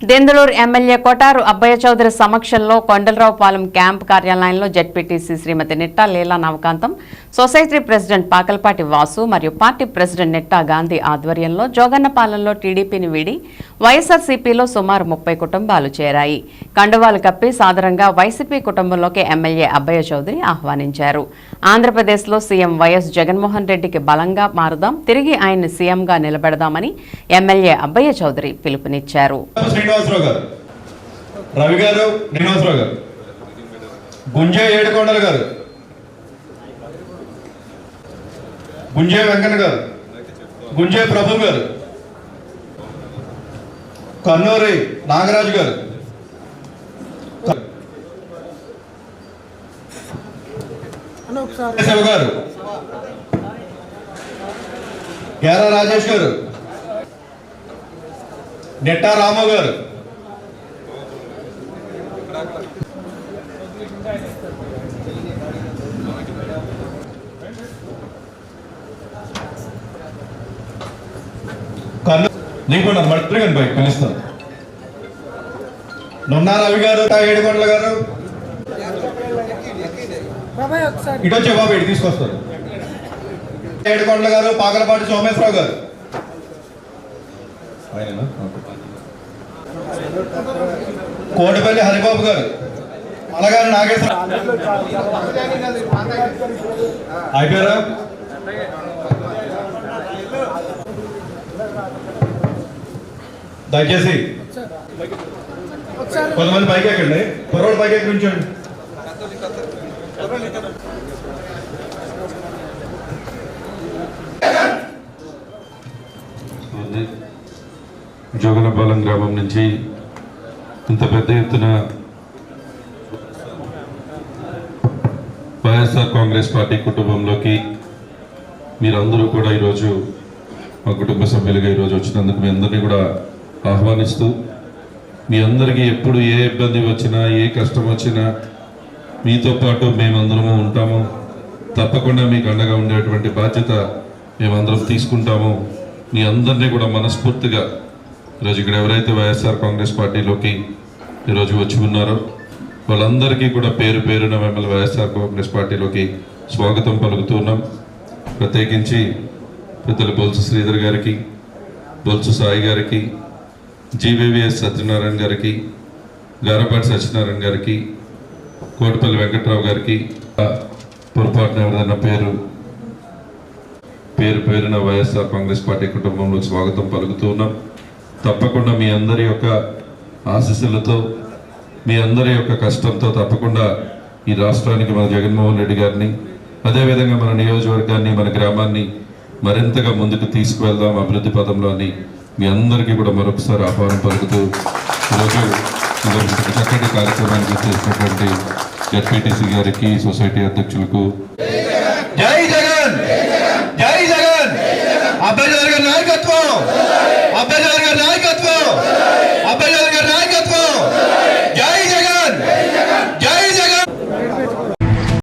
Denduluru MLA Kotaru Abbayya Chowdary సమక్షంలో Kondalaraopalem camp కార్యాలయంలో ZPTC Srimathi Nitta Leela Navakantham society president Pakalapati Vasu మరియు party president Nitta Gandhi ఆధ్వర్యంలో జోగన్నపాలెంలో టీడీపీని వీడి వైఎస్ఆర్సీపీలో సుమారు ముప్పై కుటుంబాలు చేరాయి. కండువాలు కప్పి సాధారణంగా వైసీపీ కుటుంబంలోకి ఎమ్మెల్యే అబ్బయ్య చౌదరి ఆహ్వానించారు. ఆంధ్రప్రదేశ్లో సీఎం వైఎస్ జగన్మోహన్ రెడ్డికి బలంగా మారుదాం తిరిగి ఆయన్ని సీఎంగా నిలబెడదామని ఎమ్మెల్యే అబ్బయ్య చౌదరి పిలుపునిచ్చారు. రవి గారు శ్రీనివాసరావు గారు గుంజే గారు గుంజే వెంకన్న గారు గుంజే ప్రభు గారు కన్నూరి నాగరాజు గారు. శివ గారు. గేరా రాజేష్ గారు. నెట్టా రాము గారు. నీకు నీకుండా మట్రిగన్ బైక్ పిలుస్తాను. నున్నా రవి గారు తా ఏడుకొండల గారు. ఇటు వచ్చే బాబు ఇటు తీసుకొస్తారు. ఏడుకొండల గారు పాకలపాటి సోమేశ్వరరావు గారు. కోటిపల్లి హరిబాబు గారు. అలగారి నాగేశ్వర అయిపోయారా? దయచేసి. కొంతమంది పైకి ఎక్కండి. పొరవాడు పైకి ఎక్కి ఉంచండి జోగనపాలెం గ్రామం నుంచి ఇంత పెద్ద ఎత్తున వైఎస్ఆర్ కాంగ్రెస్ పార్టీ కుటుంబంలోకి మీరందరూ కూడా ఈరోజు మా కుటుంబ సభ్యులుగా ఈరోజు వచ్చినందుకు మీ అందరినీ కూడా ఆహ్వానిస్తూ మీ అందరికీ ఎప్పుడు ఏ ఇబ్బంది వచ్చినా ఏ కష్టం వచ్చినా మీతో పాటు మేమందరము ఉంటాము. తప్పకుండా మీకు అండగా ఉండేటువంటి బాధ్యత మేమందరం తీసుకుంటాము. మీ అందరినీ కూడా మనస్ఫూర్తిగా ఈరోజు ఇక్కడ ఎవరైతే వైఎస్ఆర్ కాంగ్రెస్ పార్టీలోకి ఈరోజు వచ్చి ఉన్నారో వాళ్ళందరికీ కూడా పేరు పేరున మిమ్మల్ని వైఎస్ఆర్ కాంగ్రెస్ పార్టీలోకి స్వాగతం పలుకుతున్నాం ప్రత్యేకించి పెద్దలు బొల్సు శ్రీధర్ గారికి బొల్సు సాయి గారికి జీవీవీఎస్ సత్యనారాయణ గారికి గారపాటి సత్యనారాయణ గారికి కోటిపల్లి వెంకట్రావు గారికి పొరపాటున ఎవరైనా పేరు పేరు పేరున వైఎస్ఆర్ కాంగ్రెస్ పార్టీ కుటుంబంలో స్వాగతం పలుకుతూ ఉన్నాం. తప్పకుండా మీ అందరి యొక్క ఆశీస్సులతో మీ అందరి యొక్క కష్టంతో తప్పకుండా ఈ రాష్ట్రానికి మన జగన్మోహన్ రెడ్డి గారిని అదేవిధంగా మన నియోజకవర్గాన్ని మన గ్రామాన్ని మరింతగా ముందుకు తీసుకువెళ్దాం అభివృద్ధి పదంలో అని మీ అందరికీ కూడా మరొకసారి ఆహ్వానం పలుకుతూ ఈరోజు చక్కటి కార్యక్రమానికి చేసినటువంటి జడ్పీటీసీ గారికి సొసైటీ అధ్యక్షులకు